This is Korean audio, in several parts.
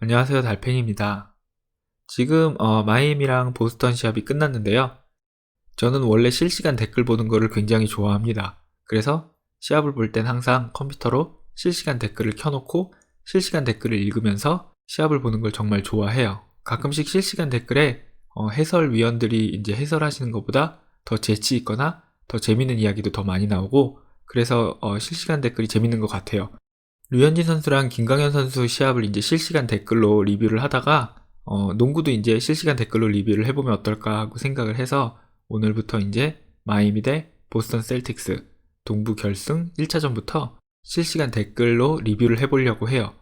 안녕하세요 달팽입니다. 지금 어, 마이애미랑 보스턴 시합이 끝났는데요. 저는 원래 실시간 댓글 보는 거를 굉장히 좋아합니다. 그래서 시합을 볼 땐 항상 컴퓨터로 실시간 댓글을 켜놓고 실시간 댓글을 읽으면서 시합을 보는 걸 정말 좋아해요. 가끔씩 실시간 댓글에 어, 해설위원들이 이제 해설하시는 것보다 더 재치 있거나 더 재밌는 이야기도 더 많이 나오고 그래서 어, 실시간 댓글이 재밌는 것 같아요. 류현진 선수랑 김강현 선수 시합을 이제 실시간 댓글로 리뷰를 하다가 어, 농구도 이제 실시간 댓글로 리뷰를 해보면 어떨까 하고 생각을 해서 오늘부터 이제 마이미 대 보스턴 셀틱스 동부 결승 1차전부터 실시간 댓글로 리뷰를 해보려고 해요.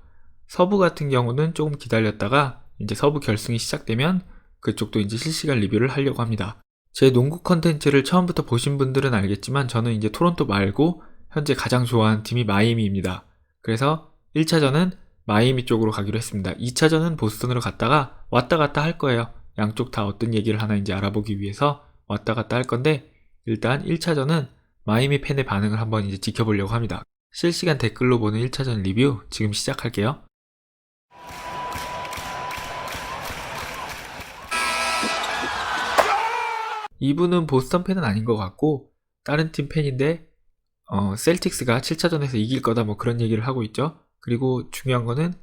서부 같은 경우는 조금 기다렸다가 이제 서부 결승이 시작되면 그쪽도 이제 실시간 리뷰를 하려고 합니다. 제 농구 컨텐츠를 처음부터 보신 분들은 알겠지만 저는 이제 토론토 말고 현재 가장 좋아하는 팀이 마이애미입니다. 그래서 1차전은 마이애미 쪽으로 가기로 했습니다. 2차전은 보스턴으로 갔다가 왔다 갔다 할 거예요. 양쪽 다 어떤 얘기를 하나인지 알아보기 위해서 왔다 갔다 할 건데 일단 1차전은 마이애미 팬의 반응을 한번 이제 지켜보려고 합니다. 실시간 댓글로 보는 1차전 리뷰 지금 시작할게요. 이분은 보스턴 팬은 아닌 것 같고 다른 팀 팬인데 어, 셀틱스가 7차전에서 이길 거다 뭐 그런 얘기를 하고 있죠. 그리고 중요한 거는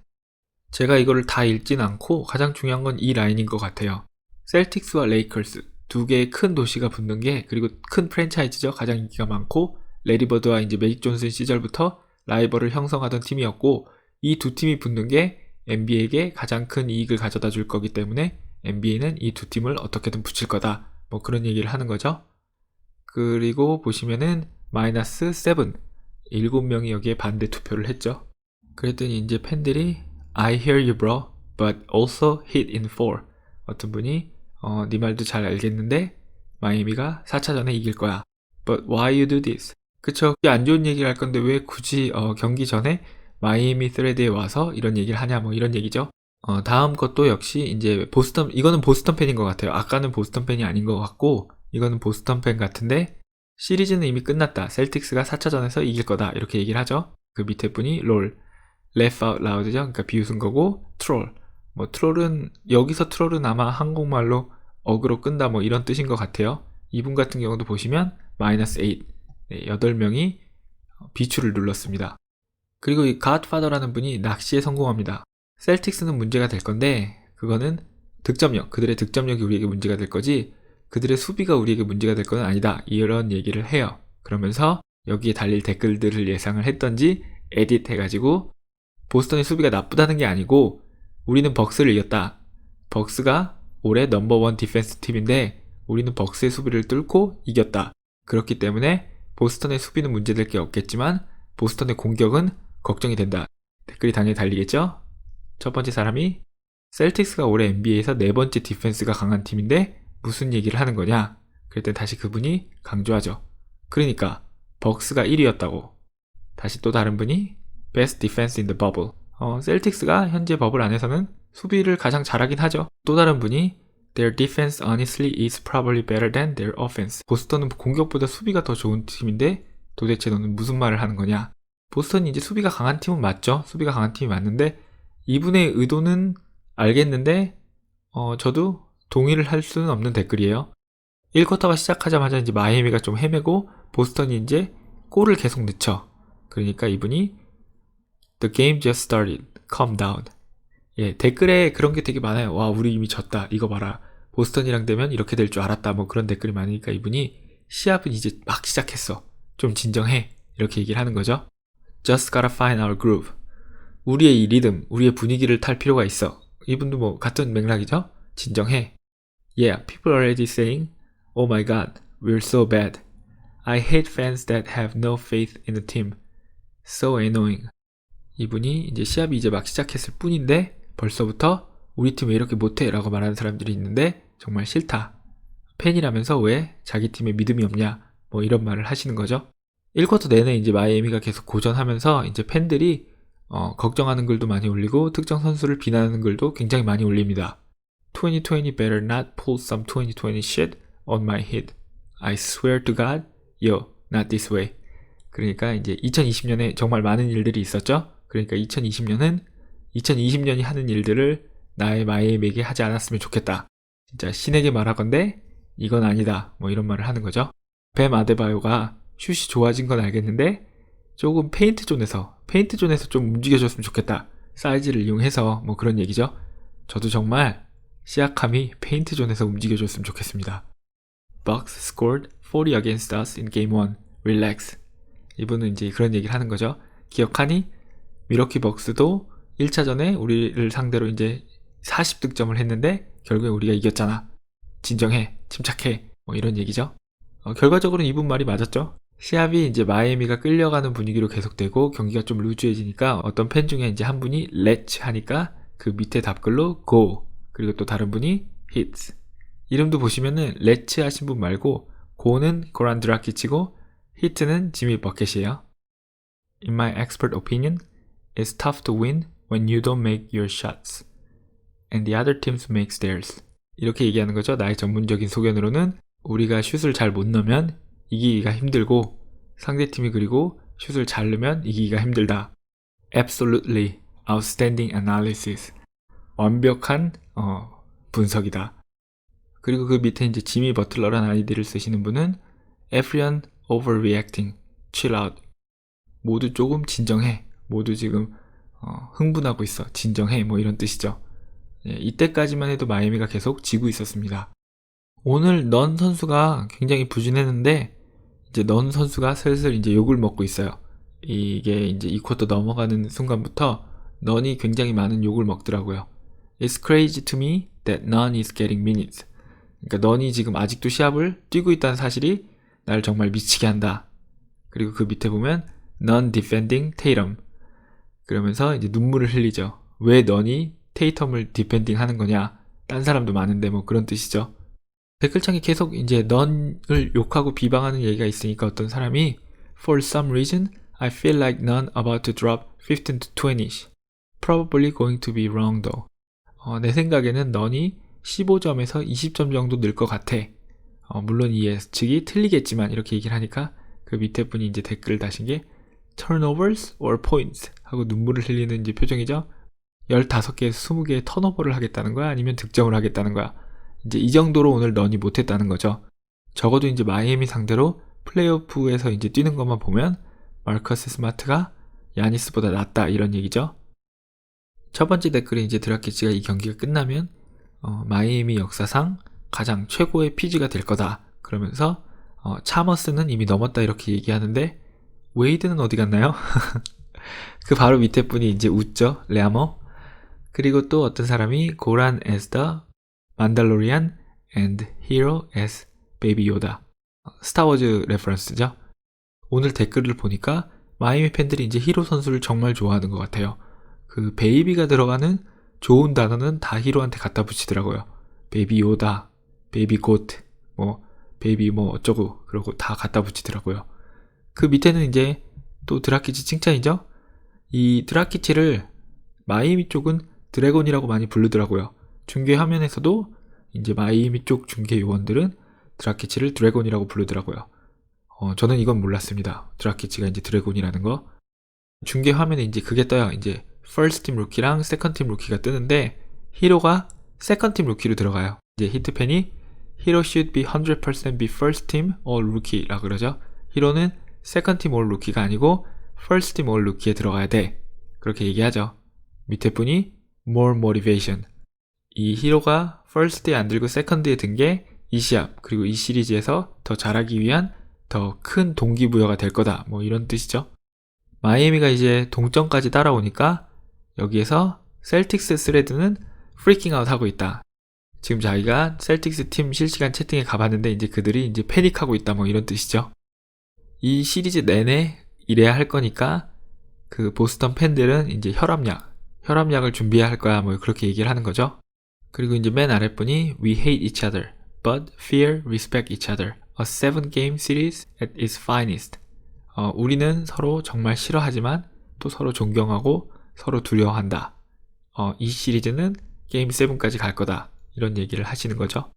제가 이거를 다 읽진 않고 가장 중요한 건 이 라인인 것 같아요. 셀틱스와 레이커스 두 개의 큰 도시가 붙는 게 그리고 큰 프랜차이즈죠. 가장 인기가 많고 레리버드와 이제 메릭 존슨 시절부터 라이벌을 형성하던 팀이었고 이 두 팀이 붙는 게 NBA에게 가장 큰 이익을 가져다 줄 거기 때문에 NBA는 이 두 팀을 어떻게든 붙일 거다. 뭐 그런 얘기를 하는 거죠. 그리고 보시면은 마이너스 7 7명이 여기에 반대 투표를 했죠. 그랬더니 이제 팬들이 I hear you bro, but also hit in 4 어떤 분이 어, 네 말도 잘 알겠는데 마이애미가 4차전에 이길 거야. But why you do this? 그쵸. 안 좋은 얘기를 할 건데 왜 굳이 어, 경기 전에 마이애미 스레드에 와서 이런 얘기를 하냐 뭐 이런 얘기죠. 어, 다음 것도 역시 이제 보스턴 이거는 보스턴 팬인 것 같아요. 아까는 보스턴 팬이 아닌 것 같고 이거는 보스턴 팬 같은데 시리즈는 이미 끝났다. 셀틱스가 4차전에서 이길 거다. 이렇게 얘기를 하죠. 그 밑에 분이 롤, laugh out loud죠. 그러니까 비웃은 거고 트롤. 뭐 트롤은 여기서 트롤은 아마 한국말로 어그로 끈다 뭐 이런 뜻인 것 같아요. 이분 같은 경우도 보시면 마이너스 8, 네, 8명이 비추를 눌렀습니다. 그리고 이 갓파더라는 분이 낚시에 성공합니다. 셀틱스는 문제가 될 건데 그거는 득점력, 그들의 득점력이 우리에게 문제가 될 거지 그들의 수비가 우리에게 문제가 될 건 아니다. 이런 얘기를 해요. 그러면서 여기에 달릴 댓글들을 예상을 했던지 에딧 해가지고 보스턴의 수비가 나쁘다는 게 아니고 우리는 벅스를 이겼다. 벅스가 올해 넘버원 디펜스 팀인데 우리는 벅스의 수비를 뚫고 이겼다. 그렇기 때문에 보스턴의 수비는 문제될 게 없겠지만 보스턴의 공격은 걱정이 된다. 댓글이 당연히 달리겠죠? 첫 번째 사람이 셀틱스가 올해 NBA에서 네 번째 디펜스가 강한 팀인데 무슨 얘기를 하는 거냐? 그랬더니 다시 그분이 강조하죠. 그러니까 벅스가 1위였다고. 다시 또 다른 분이 Best Defense in the Bubble. 어, 셀틱스가 현재 버블 안에서는 수비를 가장 잘하긴 하죠. 또 다른 분이 Their defense honestly is probably better than their offense. 보스턴은 공격보다 수비가 더 좋은 팀인데 도대체 너는 무슨 말을 하는 거냐? 보스턴이 이제 수비가 강한 팀은 맞죠. 수비가 강한 팀이 맞는데 이분의 의도는 알겠는데 어, 저도 동의를 할 수는 없는 댓글이에요. 1쿼터가 시작하자마자 이제 마이애미가 좀 헤매고 보스턴이 이제 골을 계속 넣죠. 그러니까 이분이 The game just started. Calm down. 예, 댓글에 그런 게 되게 많아요. 와, 우리 이미 졌다. 이거 봐라. 보스턴이랑 되면 이렇게 될 줄 알았다. 뭐 그런 댓글이 많으니까 이분이 시합은 이제 막 시작했어. 좀 진정해. 이렇게 얘기를 하는 거죠. Just gotta find our groove. 우리의 이 리듬, 우리의 분위기를 탈 필요가 있어. 이분도 뭐 같은 맥락이죠? 진정해. Yeah, people are already saying, Oh my god, we're so bad. I hate fans that have no faith in the team. So annoying. 이분이 이제 시합이 이제 막 시작했을 뿐인데 벌써부터 우리 팀 왜 이렇게 못해? 라고 말하는 사람들이 있는데 정말 싫다. 팬이라면서 왜 자기 팀에 믿음이 없냐? 뭐 이런 말을 하시는 거죠. 1쿼터 내내 이제 마이애미가 계속 고전하면서 이제 팬들이 어, 걱정하는 글도 많이 올리고 특정 선수를 비난하는 글도 굉장히 많이 올립니다. 2020 better not pull some 2020 shit on my head. I swear to God, yo, not this way. 그러니까 이제 2020년에 정말 많은 일들이 있었죠. 그러니까 2020년은 2020년이 하는 일들을 나의 마이애미에게 하지 않았으면 좋겠다. 진짜 신에게 말하건대 이건 아니다. 뭐 이런 말을 하는 거죠. 뱀 아데바요가 슛이 좋아진 건 알겠는데 조금 페인트 존에서 페인트 존에서 좀 움직여줬으면 좋겠다. 사이즈를 이용해서 뭐 그런 얘기죠. 저도 정말 시아캄이 페인트 존에서 움직여줬으면 좋겠습니다. Bucks scored 40 against us in game 1. Relax. 이분은 이제 그런 얘기를 하는 거죠. 기억하니? 미러키 벅스도 1차전에 우리를 상대로 이제 40득점을 했는데 결국에 우리가 이겼잖아. 진정해. 침착해. 뭐 이런 얘기죠. 어, 결과적으로 이분 말이 맞았죠. 시합이 이제 마이애미가 끌려가는 분위기로 계속되고 경기가 좀 루즈해지니까 어떤 팬 중에 이제 한 분이 let's 하니까 그 밑에 답글로 go 그리고 또 다른 분이 hits 이름도 보시면은 let's 하신 분 말고 go는 고란 드라키치고 hit는 지미 버켓이에요. In my expert opinion, it's tough to win when you don't make your shots and the other teams makes theirs. 이렇게 얘기하는 거죠. 나의 전문적인 소견으로는 우리가 슛을 잘 못 넣으면 이기기가 힘들고 상대팀이 그리고 슛을 잘 넣으면 이기기가 힘들다. Absolutely outstanding analysis. 완벽한 어, 분석이다. 그리고 그 밑에 이제 지미 버틀러라는 아이디를 쓰시는 분은 Everyone overreacting. Chill out. 모두 조금 진정해. 모두 지금 어, 흥분하고 있어. 진정해. 뭐 이런 뜻이죠. 예, 이때까지만 해도 마이애미가 계속 지고 있었습니다. 오늘 넌 선수가 굉장히 부진했는데 이제 넌 선수가 슬슬 이제 욕을 먹고 있어요. 이게 이제 이 쿼터 넘어가는 순간부터 넌이 굉장히 많은 욕을 먹더라고요. It's crazy to me that none is getting minutes. 그러니까 넌이 지금 아직도 시합을 뛰고 있다는 사실이 나를 정말 미치게 한다. 그리고 그 밑에 보면 non defending Tatum. 그러면서 이제 눈물을 흘리죠. 왜 넌이 테이텀을 디펜딩 하는 거냐? 딴 사람도 많은데 뭐 그런 뜻이죠. 댓글창에 계속 이제 넌을 욕하고 비방하는 얘기가 있으니까 어떤 사람이 For some reason, I feel like none about to drop 15 to 20. Probably going to be wrong though. 어, 내 생각에는 넌이 15점에서 20점 정도 늘 것 같아. 어, 물론 이 예측이 틀리겠지만 이렇게 얘기를 하니까 그 밑에 분이 이제 댓글을 다신 게 turnovers or points 하고 눈물을 흘리는 이제 표정이죠. 15개에서 20개의 턴오버를 하겠다는 거야? 아니면 득점을 하겠다는 거야? 이제 이 정도로 오늘 런이 못했다는 거죠. 적어도 이제 마이애미 상대로 플레이오프에서 이제 뛰는 것만 보면 마르커스 스마트가 야니스보다 낫다 이런 얘기죠. 첫 번째 댓글에 이제 드라키치가 이 경기가 끝나면 어, 마이애미 역사상 가장 최고의 피지가 될 거다. 그러면서 어, 차머스는 이미 넘었다 이렇게 얘기하는데 웨이드는 어디 갔나요? 그 바로 밑에 분이 이제 웃죠. 레아머. 그리고 또 어떤 사람이 고란 as the 만달로리안 and hero as baby yoda. 스타워즈 레퍼런스죠. 오늘 댓글을 보니까 마이애미 팬들이 이제 히로 선수를 정말 좋아하는 것 같아요. 그 베이비가 들어가는 좋은 단어는 다 히로한테 갖다 붙이더라고요. 베이비 요다, 베이비 고트, 뭐 베이비 뭐 어쩌고 그러고 다 갖다 붙이더라고요. 그 밑에는 이제 또 드라키치 칭찬이죠. 이 드라키치를 마이애미 쪽은 드래곤이라고 많이 부르더라고요. 중계 화면에서도 이제 마이애미 쪽 중계 요원들은 드라키치를 드래곤이라고 부르더라고요. 어, 저는 이건 몰랐습니다. 드라키치가 이제 드래곤이라는 거. 중계 화면에 이제 그게 떠요. 이제 퍼스트 팀 루키랑 세컨드 팀 루키가 뜨는데 히로가 세컨드 팀 루키로 들어가요. 이제 히트팬이 히로 should be 100% be first team all rookie라 그러죠. 히로는 세컨드 팀 all 루키가 아니고 first team all rookie에 들어가야 돼. 그렇게 얘기하죠. 밑에 분이 more motivation. 이 히로가 first에 안 들고 second에 든 게 이 시합 그리고 이 시리즈에서 더 잘하기 위한 더 큰 동기부여가 될 거다. 뭐 이런 뜻이죠. 마이애미가 이제 동점까지 따라오니까 여기에서 셀틱스 스레드는 프리킹 아웃 하고 있다. 지금 자기가 셀틱스 팀 실시간 채팅에 가봤는데 이제 그들이 이제 패닉하고 있다 뭐 이런 뜻이죠. 이 시리즈 내내 이래야 할 거니까 그 보스턴 팬들은 이제 혈압약, 혈압약을 준비해야 할 거야 뭐 그렇게 얘기를 하는 거죠. 그리고 이제 맨 아랫분이 We hate each other, but fear, respect each other. A seven game series at its finest. 어, 우리는 서로 정말 싫어하지만 또 서로 존경하고 서로 두려워한다. 어, 이 시리즈는 게임 7까지 갈 거다. 이런 얘기를 하시는 거죠.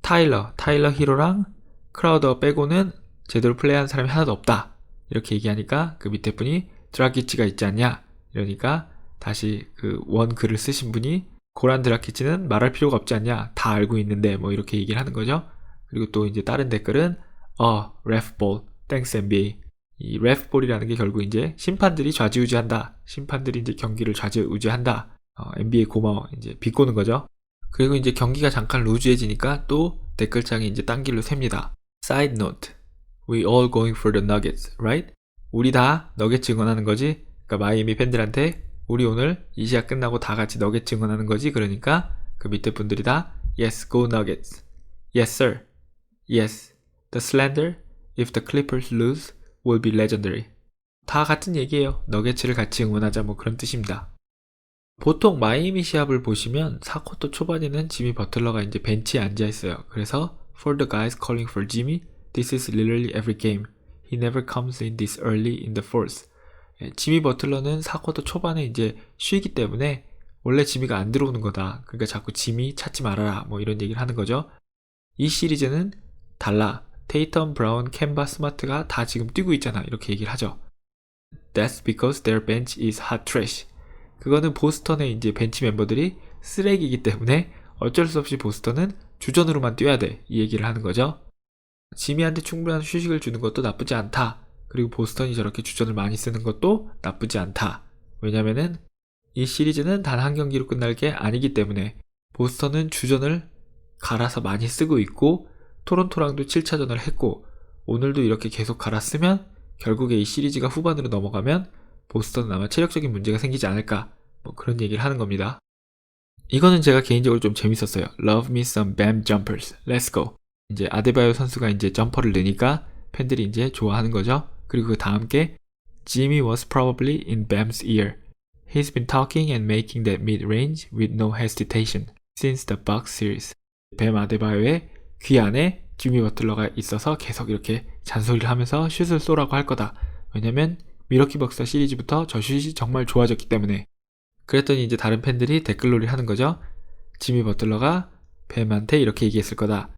타일러, 타일러 히로랑 크라우더 빼고는 제대로 플레이하는 사람이 하나도 없다. 이렇게 얘기하니까 그 밑에 분이 드라기치가 있지 않냐? 이러니까 다시 그 원 글을 쓰신 분이 고란 드라키치는 말할 필요가 없지 않냐 다 알고 있는데 뭐 이렇게 얘기를 하는 거죠. 그리고 또 이제 다른 댓글은 어 레프볼 땡스 NBA 이 레프볼이라는 게 결국 이제 심판들이 좌지우지한다. 심판들이 이제 경기를 좌지우지한다. 어, NBA 고마워 이제 비꼬는 거죠. 그리고 이제 경기가 잠깐 루즈해지니까 또 댓글창이 이제 딴 길로 셉니다. Side note, we all going for the Nuggets, right? 우리 다 너겟 응원하는 거지. 그러니까 마이애미 팬들한테 우리 오늘 이 시합 끝나고 다 같이 너겟 응원하는 거지. 그러니까 그 밑에 분들이 다 Yes, go Nuggets. Yes, sir. Yes. The slander, if the Clippers lose, will be legendary. 다 같은 얘기예요. 너겟츠를 같이 응원하자 뭐 그런 뜻입니다. 보통 마이애미 시합을 보시면 4쿼터 초반에는 지미 버틀러가 이제 벤치에 앉아 있어요. 그래서 for the guys calling for Jimmy, this is literally every game. He never comes in this early in the fourth. 예, 지미 버틀러는 4쿼터 초반에 이제 쉬기 때문에 원래 지미가 안 들어오는 거다. 그러니까 자꾸 지미 찾지 말아라. 뭐 이런 얘기를 하는 거죠. 이 시리즈는 달라. 테이텀, 브라운, 캔바, 스마트가 다 지금 뛰고 있잖아. 이렇게 얘기를 하죠. That's because their bench is hot trash. 그거는 보스턴의 이제 벤치 멤버들이 쓰레기이기 때문에 어쩔 수 없이 보스턴은 주전으로만 뛰어야 돼. 이 얘기를 하는 거죠. 지미한테 충분한 휴식을 주는 것도 나쁘지 않다. 그리고 보스턴이 저렇게 주전을 많이 쓰는 것도 나쁘지 않다. 왜냐면은 이 시리즈는 단 한 경기로 끝날 게 아니기 때문에 보스턴은 주전을 갈아서 많이 쓰고 있고 토론토랑도 7차전을 했고 오늘도 이렇게 계속 갈아 쓰면 결국에 이 시리즈가 후반으로 넘어가면 보스턴은 아마 체력적인 문제가 생기지 않을까 뭐 그런 얘기를 하는 겁니다. 이거는 제가 개인적으로 좀 재밌었어요. Love me some bam jumpers. Let's go. 이제 아데바요 선수가 이제 점퍼를 넣으니까 팬들이 이제 좋아하는 거죠. 그리고 그 다음 게 Jimmy was probably in Bam's ear. He's been talking and making that mid-range with no hesitation since the Bucks series. 뱀 아데바요의 귀 안에 지미 버틀러가 있어서 계속 이렇게 잔소리를 하면서 슛을 쏘라고 할 거다. 왜냐면 미러키 벅서 시리즈부터 저 슛이 정말 좋아졌기 때문에. 그랬더니 이제 다른 팬들이 댓글놀이 하는 거죠. 지미 버틀러가 뱀한테 이렇게 얘기했을 거다.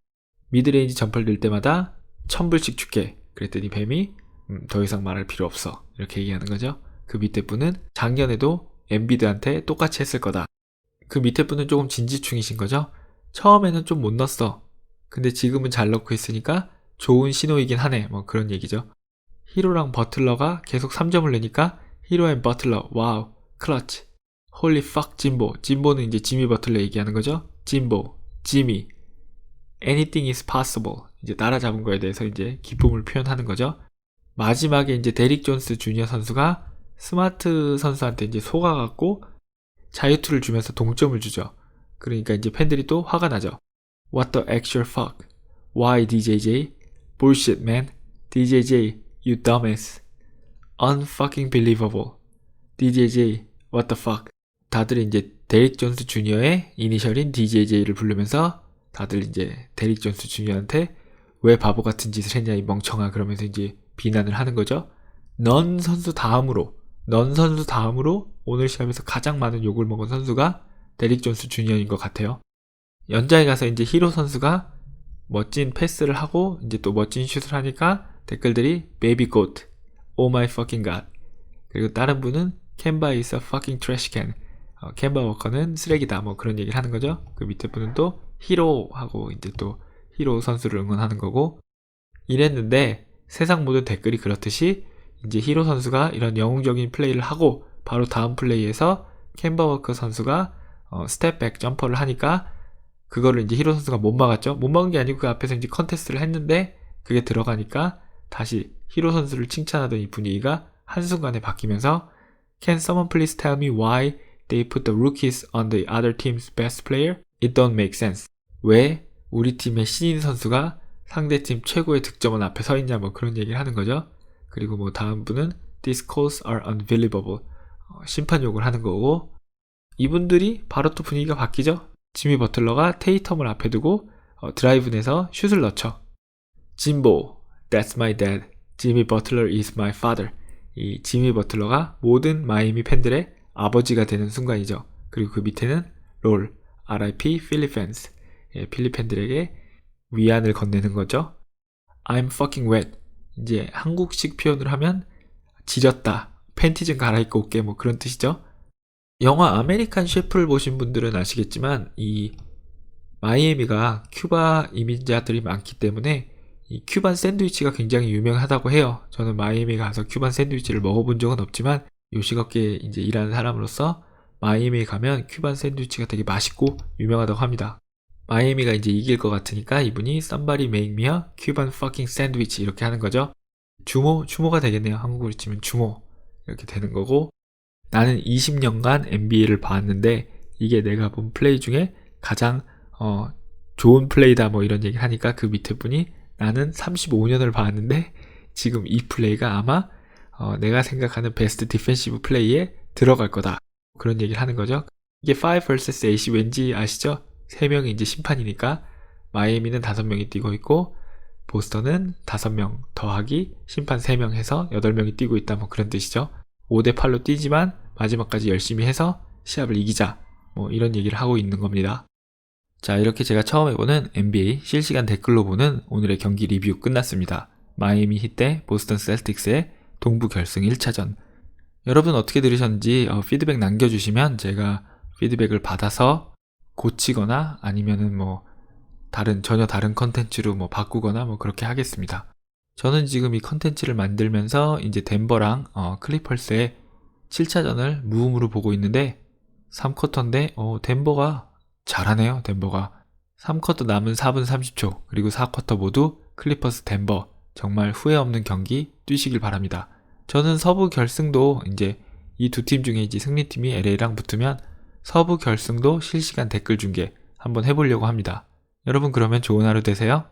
미드레인지 점퍼를 넣을 때마다 천불씩 줄게. 그랬더니 뱀이 음, 더 이상 말할 필요 없어. 이렇게 얘기하는 거죠. 그 밑에 분은 작년에도 엠비드한테 똑같이 했을 거다. 그 밑에 분은 조금 진지충이신 거죠. 처음에는 좀 못 넣었어. 근데 지금은 잘 넣고 있으니까 좋은 신호이긴 하네. 뭐 그런 얘기죠. 히로랑 버틀러가 계속 3점을 내니까 히로 앤 버틀러 와우 클러치 홀리 팍 진보 진보는 이제 지미 버틀러 얘기하는 거죠. 진보 지미 anything is possible 이제 따라잡은 거에 대해서 이제 기쁨을 표현하는 거죠. 마지막에 이제 데릭 존스 주니어 선수가 스마트 선수한테 이제 속아갖고 자유투를 주면서 동점을 주죠. 그러니까 이제 팬들이 또 화가 나죠. What the actual fuck? Why DJJ? Bullshit man. DJJ, you dumbass. Unfucking believable. DJJ, what the fuck? 다들 이제 데릭 존스 주니어의 이니셜인 DJJ를 부르면서 다들 이제 데릭 존스 주니어한테 왜 바보 같은 짓을 했냐 이 멍청아 그러면서 이제 비난을 하는 거죠. 넌 선수 다음으로 넌 선수 다음으로 오늘 시합에서 가장 많은 욕을 먹은 선수가 데릭 존스 주니어인 것 같아요. 연장에 가서 이제 히로 선수가 멋진 패스를 하고 이제 또 멋진 슛을 하니까 댓글들이 baby goat, oh my fucking god. 그리고 다른 분은 캔바 is a fucking trash can. 어, 캔바 워커는 쓰레기다 뭐 그런 얘기를 하는 거죠. 그 밑에 분은 또 히로 하고 이제 또 히로 선수를 응원하는 거고 이랬는데 세상 모든 댓글이 그렇듯이 이제 히로 선수가 이런 영웅적인 플레이를 하고 바로 다음 플레이에서 캔바 워커 선수가 어, 스텝백 점퍼를 하니까 그거를 이제 히로 선수가 못 막았죠. 못 막은 게 아니고 그 앞에서 이제 컨테스트를 했는데 그게 들어가니까 다시 히로 선수를 칭찬하던 이 분위기가 한순간에 바뀌면서 Can someone please tell me why they put the rookies on the other team's best player? It don't make sense. 왜 우리 팀의 신인 선수가 상대팀 최고의 득점원 앞에 서 있냐 뭐 그런 얘기를 하는 거죠. 그리고 뭐 다음 분은 These calls are unbelievable. 어, 심판 욕을 하는 거고 이분들이 바로 또 분위기가 바뀌죠. 지미 버틀러가 테이텀을 앞에 두고 어, 드라이브 내서 슛을 넣죠. 진보, that's my dad. 지미 버틀러 is my father. 이 지미 버틀러가 모든 마이미 팬들의 아버지가 되는 순간이죠. 그리고 그 밑에는 롤, RIP 필리펜스. 예, 필리팬들에게 위안을 건네는 거죠. I'm fucking wet. 이제 한국식 표현을 하면 지렸다. 팬티 좀 갈아입고 올게 뭐 그런 뜻이죠. 영화 아메리칸 셰프를 보신 분들은 아시겠지만 이 마이애미가 큐바 이민자들이 많기 때문에 이 큐반 샌드위치가 굉장히 유명하다고 해요. 저는 마이애미 가서 큐반 샌드위치를 먹어본 적은 없지만 요식업계에 이제 일하는 사람으로서 마이애미에 가면 큐반 샌드위치가 되게 맛있고 유명하다고 합니다. 마이애미가 이제 이길 것 같으니까 이분이 somebody make me a Cuban fucking sandwich 이렇게 하는 거죠. 주모, 주모가 되겠네요. 한국으로 치면 주모. 이렇게 되는 거고 나는 20년간 NBA를 봤는데 이게 내가 본 플레이 중에 가장 어, 좋은 플레이다 뭐 이런 얘기를 하니까 그 밑에 분이 나는 35년을 봤는데 지금 이 플레이가 아마 어, 내가 생각하는 베스트 디펜시브 플레이에 들어갈 거다. 그런 얘기를 하는 거죠. 이게 5 vs 8이 왠지 아시죠? 3명이 이제 심판이니까 마이애미는 5명이 뛰고 있고 보스턴은 5명 더하기 심판 3명 해서 8명이 뛰고 있다 뭐 그런 뜻이죠. 5대 8로 뛰지만 마지막까지 열심히 해서 시합을 이기자. 뭐 이런 얘기를 하고 있는 겁니다. 자, 이렇게 제가 처음 해보는 NBA 실시간 댓글로 보는 오늘의 경기 리뷰 끝났습니다. 마이애미 히트 대 보스턴 셀틱스의 동부 결승 1차전. 여러분 어떻게 들으셨는지 어, 피드백 남겨주시면 제가 피드백을 받아서 고치거나 아니면은 뭐 다른 전혀 다른 컨텐츠로 뭐 바꾸거나 뭐 그렇게 하겠습니다. 저는 지금 이 컨텐츠를 만들면서 이제 덴버랑 어, 클리펄스의 7차전을 무음으로 보고 있는데 3쿼터인데 어, 덴버가 잘하네요. 덴버가 3쿼터 남은 4분 30초 그리고 4쿼터 모두 클리퍼스 덴버 정말 후회 없는 경기 뛰시길 바랍니다. 저는 서부 결승도 이제 이 두 팀 중에 이제 승리팀이 LA랑 붙으면 서부 결승도 실시간 댓글 중계 한번 해보려고 합니다. 여러분 그러면 좋은 하루 되세요.